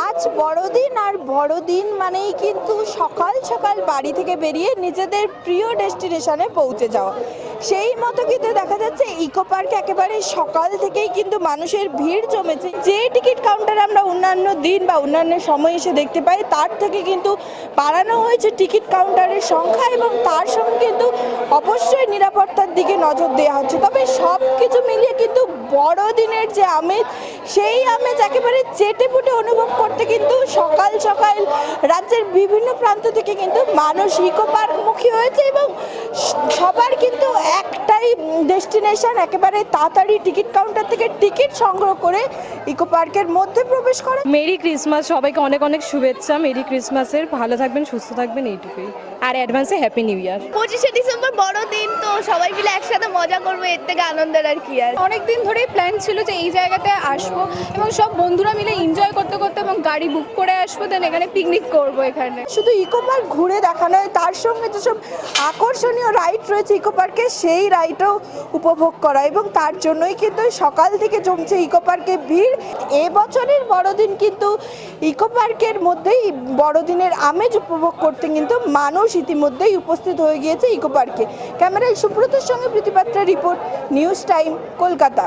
আজ বড়দিন আর বড়দিন মানেই কিন্তু সকাল সকাল বাড়ি থেকে বেরিয়ে নিজেদের প্রিয় ডেস্টিনেশনে পৌঁছে যাওয়া। সেই মতো কিন্তু দেখা যাচ্ছে ইকো পার্কে একেবারে সকাল থেকেই কিন্তু মানুষের ভিড় জমেছে। যে টিকিট কাউন্টার আমরা অন্যান্য দিন বা অন্যান্য সময় এসে দেখতে পাই, তার থেকে কিন্তু বাড়ানো হয়েছে টিকিট কাউন্টারের সংখ্যা এবং তার সঙ্গে কিন্তু অবশ্যই নিরাপত্তার দিকে নজর দেওয়া হচ্ছে। তবে সব কিছু মিলিয়ে কিন্তু বড়দিনের যে আমেজ সেই আমেজ একেবারে চেটে পুটে অনুভব করতে কিন্তু সকাল সকাল রাজ্যের বিভিন্ন প্রান্ত থেকে কিন্তু মানুষ ইকো পার্ক মুখী হয়েছে এবং সবার কিন্তু একটাই ডেস্টিনেশন একেবারে তাড়াতাড়ি টিকিট কাউন্টার থেকে টিকিট সংগ্রহ করে ইকো পার্কের মধ্যে প্রবেশ করা। মেরি ক্রিসমাস সবাইকে অনেক অনেক শুভেচ্ছা। মেরি ক্রিসমাসের ভালো থাকবেন সুস্থ থাকবেন এইটুকুই। আর অ্যাডভান্সে হ্যাপি নিউ ইয়ার পঁচিশে ডিসেম্বর বড় দিন তো সবাই মিলে একসাথে মজা করব এর থেকে আনন্দের আর কি আর। অনেক দিন ধরেই প্ল্যান ছিল যে এই জায়গাতে আসব এবং সব বন্ধুরা মিলে এনজয় করতে করতে এবং গাড়ি বুক করে আসব দেন এখানে পিকনিক করব এখানে। শুধু ইকো পার্ক ঘুরে দেখানো হয় তার সঙ্গে যেসব আকর্ষণীয় রাইড রয়েছে ইকো পার্কে সেই রাইডও উপভোগ করা। এবং তার জন্যই কিন্তু সকাল থেকে জমছে ইকো পার্কে ভিড়। এবছরের বড়দিন কিন্তু ইকো পার্কের মধ্যেই বড়দিনের আমেজ উপভোগ করতে কিন্তু মানুষ ইতিমধ্যেই উপস্থিত হয়ে গিয়েছে ইকো পার্কে ক্যামেরায় সুব্রতর সঙ্গে Pratipatra report news time Kolkata.